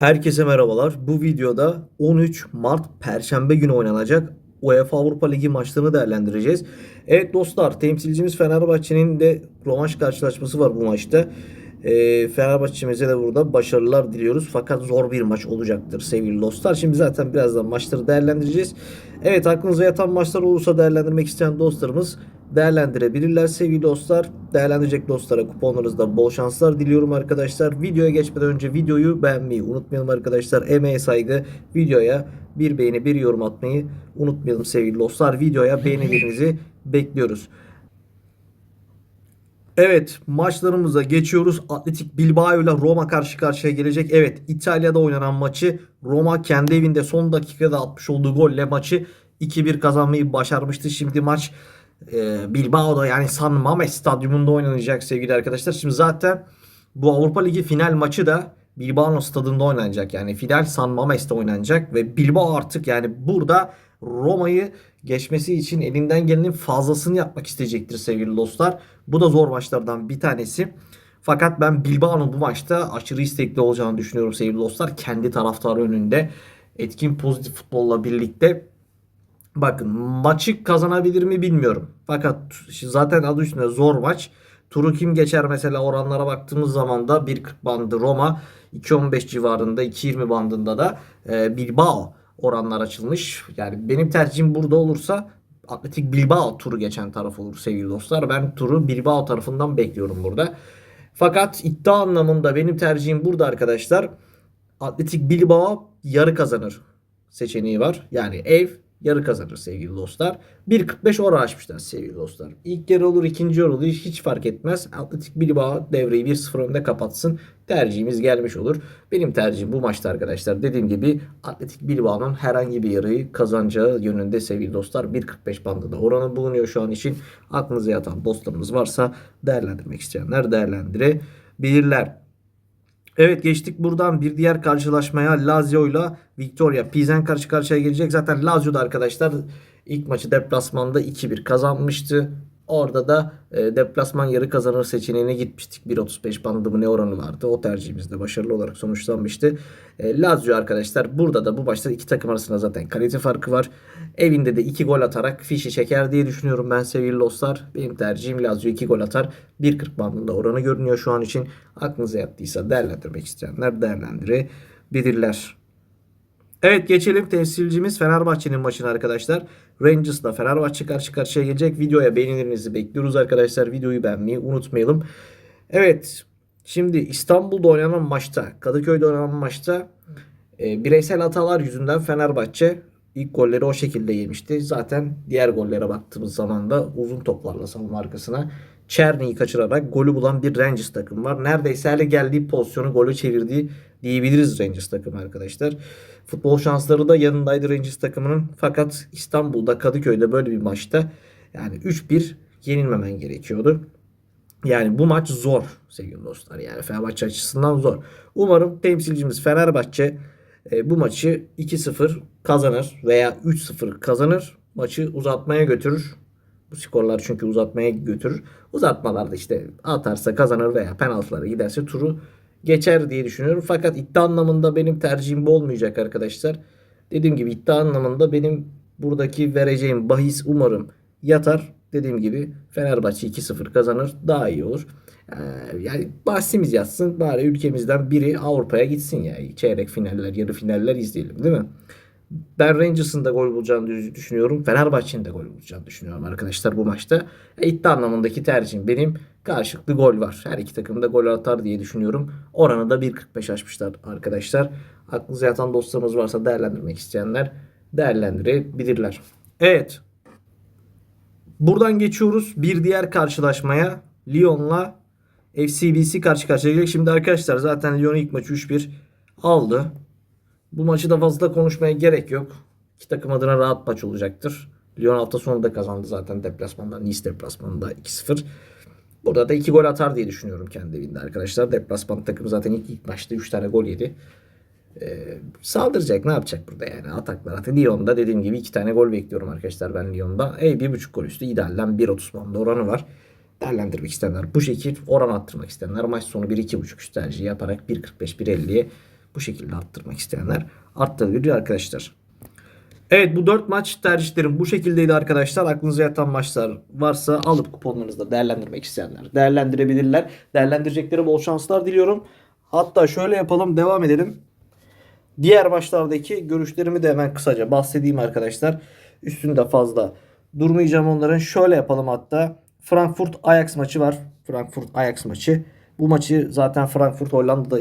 Herkese merhabalar. Bu videoda 13 Mart Perşembe günü oynanacak UEFA Avrupa Ligi maçlarını değerlendireceğiz. Evet dostlar temsilcimiz Fenerbahçe'nin de rövanş karşılaşması var bu maçta. Ee, Fenerbahçe'mize de burada başarılar diliyoruz. Fakat zor bir maç olacaktır sevgili dostlar. Şimdi zaten birazdan maçları değerlendireceğiz. Evet aklınıza yatan maçlar olursa değerlendirmek isteyen dostlarımız değerlendirebilirler sevgili dostlar. Değerlendirecek dostlara kuponlarınızda bol şanslar diliyorum arkadaşlar. Videoya geçmeden önce videoyu beğenmeyi unutmayalım arkadaşlar. Emeğe saygı videoya bir beğeni bir yorum atmayı unutmayalım sevgili dostlar. Videoya beğenilerinizi bekliyoruz. Evet maçlarımıza geçiyoruz. Atletik Bilbao ile Roma karşı karşıya gelecek. Evet İtalya'da oynanan maçı Roma kendi evinde son dakikada atmış olduğu golle maçı 2-1 kazanmayı başarmıştı. Şimdi maç e, Bilbao'da yani San Mames stadyumunda oynanacak sevgili arkadaşlar. Şimdi zaten bu Avrupa Ligi final maçı da Bilbao stadında oynanacak. Yani final San Mames'te oynanacak ve Bilbao artık yani burada Roma'yı geçmesi için elinden gelenin fazlasını yapmak isteyecektir sevgili dostlar. Bu da zor maçlardan bir tanesi. Fakat ben Bilbao'nun bu maçta aşırı istekli olacağını düşünüyorum sevgili dostlar. Kendi taraftarı önünde etkin pozitif futbolla birlikte Bakın maçı kazanabilir mi bilmiyorum. Fakat zaten adı üstünde zor maç. Turu kim geçer mesela oranlara baktığımız zaman da 1.40 bandı Roma, 2.15 civarında 2.20 bandında da e, Bilbao oranlar açılmış. Yani benim tercihim burada olursa Atletik Bilbao turu geçen taraf olur sevgili dostlar. Ben turu Bilbao tarafından bekliyorum burada. Fakat iddia anlamında benim tercihim burada arkadaşlar. Atletik Bilbao yarı kazanır seçeneği var. Yani ev yarı kazanır sevgili dostlar. 1.45 oran açmışlar sevgili dostlar. İlk yarı olur ikinci yarı olur hiç fark etmez. Atletik Bilbao devreyi 1-0 önde kapatsın. Tercihimiz gelmiş olur. Benim tercihim bu maçta arkadaşlar. Dediğim gibi Atletik Bilbao'nun herhangi bir yarıyı kazanacağı yönünde sevgili dostlar. 1.45 bandında oranı bulunuyor şu an için. Aklınıza yatan dostlarımız varsa değerlendirmek isteyenler değerlendirebilirler. Evet geçtik buradan bir diğer karşılaşmaya Lazio ile Victoria Pizen karşı karşıya gelecek. Zaten Lazio'da arkadaşlar ilk maçı deplasmanda 2-1 kazanmıştı. Orada da e, deplasman yarı kazanır seçeneğine gitmiştik. 1.35 bandı mı ne oranı vardı. O tercihimizde başarılı olarak sonuçlanmıştı. E, Lazio arkadaşlar burada da bu başta iki takım arasında zaten kalite farkı var. Evinde de 2 gol atarak fişi çeker diye düşünüyorum ben sevgili dostlar. Benim tercihim Lazio 2 gol atar. 1.40 bandında oranı görünüyor şu an için. Aklınıza yattıysa değerlendirmek isteyenler değerlendirebilirler. Evet geçelim temsilcimiz Fenerbahçe'nin maçına arkadaşlar. Rangers'la Fenerbahçe karşı karşıya gelecek. Videoya beğenilerinizi bekliyoruz arkadaşlar. Videoyu beğenmeyi unutmayalım. Evet şimdi İstanbul'da oynanan maçta Kadıköy'de oynanan maçta e, bireysel hatalar yüzünden Fenerbahçe ilk golleri o şekilde yemişti. Zaten diğer gollere baktığımız zaman da uzun toplarla savunma arkasına Çerni'yi kaçırarak golü bulan bir Rangers takım var. Neredeyse hele geldiği pozisyonu golü çevirdiği diyebiliriz Rangers takımı arkadaşlar. Futbol şansları da yanındaydı Rangers takımının. Fakat İstanbul'da Kadıköy'de böyle bir maçta yani 3-1 yenilmemen gerekiyordu. Yani bu maç zor sevgili dostlar. Yani Fenerbahçe açısından zor. Umarım temsilcimiz Fenerbahçe e, bu maçı 2-0 kazanır veya 3-0 kazanır. Maçı uzatmaya götürür. Skorlar çünkü uzatmaya götürür. Uzatmalarda işte atarsa kazanır veya penaltılara giderse turu geçer diye düşünüyorum. Fakat iddia anlamında benim tercihim bu olmayacak arkadaşlar. Dediğim gibi iddia anlamında benim buradaki vereceğim bahis umarım yatar. Dediğim gibi Fenerbahçe 2-0 kazanır daha iyi olur. Ee, yani bahsimiz yatsın bari ülkemizden biri Avrupa'ya gitsin ya. Çeyrek finaller, yarı finaller izleyelim değil mi? Ben Rangers'ın da gol bulacağını düşünüyorum. Fenerbahçe'nin de gol bulacağını düşünüyorum arkadaşlar bu maçta. E, iddia anlamındaki tercihim benim karşılıklı gol var. Her iki takım da gol atar diye düşünüyorum. Oranı da 1.45 açmışlar arkadaşlar. Aklınıza yatan dostlarımız varsa değerlendirmek isteyenler değerlendirebilirler. Evet. Buradan geçiyoruz bir diğer karşılaşmaya. Lyon'la FCBC karşı karşıya gelecek. Şimdi arkadaşlar zaten Lyon ilk maçı 3-1 aldı. Bu maçı da fazla konuşmaya gerek yok. İki takım adına rahat maç olacaktır. Lyon hafta sonu da kazandı zaten deplasmanda. Nice deplasmanında 2-0. Burada da 2 gol atar diye düşünüyorum kendi evinde arkadaşlar. Deplasman takımı zaten ilk, ilk maçta 3 tane gol yedi. Ee, saldıracak ne yapacak burada yani ataklar atı. Lyon'da dediğim gibi 2 tane gol bekliyorum arkadaşlar ben Lyon'da. E 1.5 gol üstü idealden 1.30 banda oranı var. Değerlendirmek isteyenler bu şekil oran attırmak isteyenler maç sonu 1-2.5 üst tercih yaparak 1.45 1.50'ye Bu şekilde arttırmak isteyenler arttırabilir arkadaşlar. Evet bu 4 maç tercihlerim bu şekildeydi arkadaşlar. Aklınıza yatan maçlar varsa alıp kuponlarınızda değerlendirmek isteyenler değerlendirebilirler. Değerlendirecekleri bol şanslar diliyorum. Hatta şöyle yapalım devam edelim. Diğer maçlardaki görüşlerimi de hemen kısaca bahsedeyim arkadaşlar. Üstünde fazla durmayacağım onların. Şöyle yapalım hatta. Frankfurt Ajax maçı var. Frankfurt Ajax maçı. Bu maçı zaten Frankfurt Hollanda'da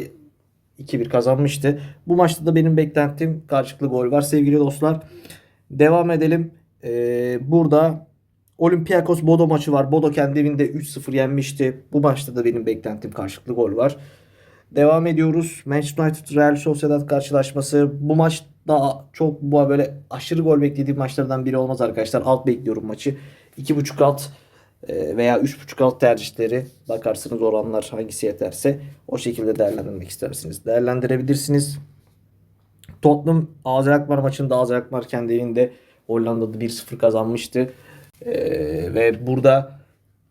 2-1 kazanmıştı. Bu maçta da benim beklentim karşılıklı gol var sevgili dostlar. Devam edelim. Ee, burada Olympiakos Bodo maçı var. Bodo kendi evinde 3-0 yenmişti. Bu maçta da benim beklentim karşılıklı gol var. Devam ediyoruz. Manchester United Real Sociedad karşılaşması. Bu maç daha çok bu böyle aşırı gol beklediğim maçlardan biri olmaz arkadaşlar. Alt bekliyorum maçı. 2.5 alt veya 3.5 alt tercihleri bakarsınız oranlar hangisi yeterse o şekilde değerlendirmek istersiniz. Değerlendirebilirsiniz. Tottenham AZ Alkmaar maçında AZ Alkmaar kendi evinde Hollanda'da 1-0 kazanmıştı. E, ve burada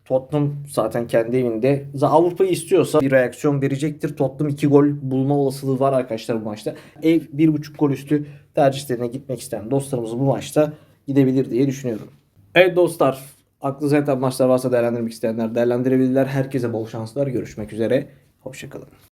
Tottenham zaten kendi evinde Avrupa'yı istiyorsa bir reaksiyon verecektir. Tottenham 2 gol bulma olasılığı var arkadaşlar bu maçta. Ev 1.5 gol üstü tercihlerine gitmek isteyen dostlarımız bu maçta gidebilir diye düşünüyorum. Evet dostlar aklınıza yatan maçlar varsa değerlendirmek isteyenler değerlendirebilirler. Herkese bol şanslar. Görüşmek üzere. Hoşçakalın.